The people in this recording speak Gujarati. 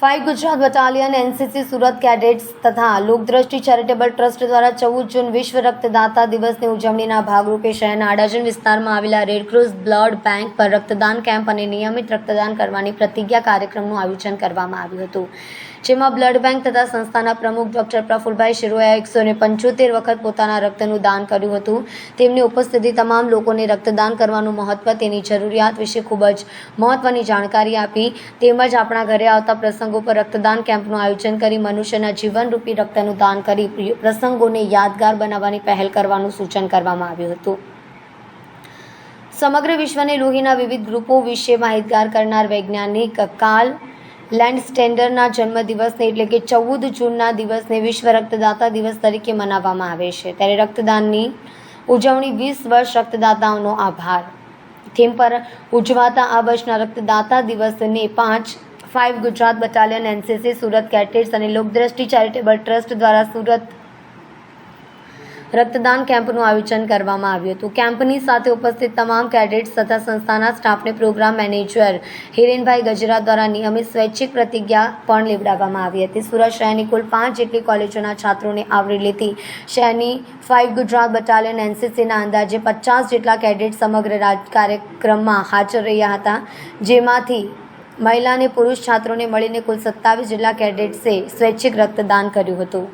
Five Gujarat battalion NCC Surat cadets તથા લોકદ્રષ્ટિ ચેરિટેબલ ટ્રસ્ટ દ્વારા ચૌદ જૂન વિશ્વ રક્તદાતા દિવસની ઉજવણીના ભાગરૂપે શહેરના આડાજણ વિસ્તારમાં આવેલા રેડક્રોસ બ્લડ બેંક પર રક્તદાન કેમ્પ અને નિયમિત રક્તદાન કરવાની પ્રતિજ્ઞા કાર્યક્રમનું આયોજન કરવામાં આવ્યું હતું. જેમાં બ્લડ બેંક તથા સંસ્થાના પ્રમુખ ડોક્ટર પ્રફુલભાઈ શિરોએ એકસો ને પંચોતેર વખત પોતાના રક્તનું દાન કર્યું હતું. તેમની ઉપસ્થિતિ તમામ લોકોને રક્તદાન કરવાનું મહત્વ તેની જરૂરિયાત વિશે ખૂબ જ મહત્વની જાણકારી આપી. તેમજ આપણા ઘરે આવતા પ્રસંગો પર રક્તદાન કેમ્પનું આયોજન કરી મનુષ્યના જીવનરૂપી રક્તનું દાન કરી પ્રસંગોને યાદગાર બનાવવાની પહેલ કરવાનું સૂચન કરવામાં આવ્યું હતું. સમગ્ર વિશ્વને લોહીના વિવિધ ગ્રુપો વિશે માહિતગાર કરનાર વૈજ્ઞાનિક કાલ લેન્ડ સ્ટેન્ડરના જન્મદિવસને એટલે કે ચૌદ જૂનના દિવસને વિશ્વ રક્તદાતા દિવસ તરીકે મનાવવામાં આવે છે. ત્યારે રક્તદાનની ઉજવણી વીસ વર્ષ રક્તદાતાઓનો આભાર. થીમ પર ઉજવાતા આ વર્ષના રક્તદાતા દિવસને પાંચ five Gujarat battalion, NCC, Surat cadets અને લોકદ્રષ્ટિ ચેરિટેબલ ટ્રસ્ટ દ્વારા સુરત રક્તદાન કેમ્પનું આયોજન કરવામાં આવ્યું હતું. કેમ્પની સાથે ઉપસ્થિત તમામ કેડેટ્સ તથા સંસ્થાના સ્ટાફને પ્રોગ્રામ મેનેજર હિરેનભાઈ ગજરા દ્વારા નિયમિત સ્વૈચ્છિક પ્રતિજ્ઞા પણ લેવડાવવામાં આવી હતી. સુરત શહેરની કુલ પાંચ જેટલી કોલેજોના છાત્રોને આવરી લેતી શહેરની ફાઇવ ગુજરાત બટાલિયન, એનસીસીના અંદાજે પચાસ જેટલા કેડેટ સમગ્ર રાજ કાર્યક્રમમાં હાજર રહ્યા હતા. જેમાંથી મહિલા અને પુરુષ છાત્રોને મળીને કુલ સત્તાવીસ જેટલા કેડેટ્સે સ્વૈચ્છિક રક્તદાન કર્યું હતું.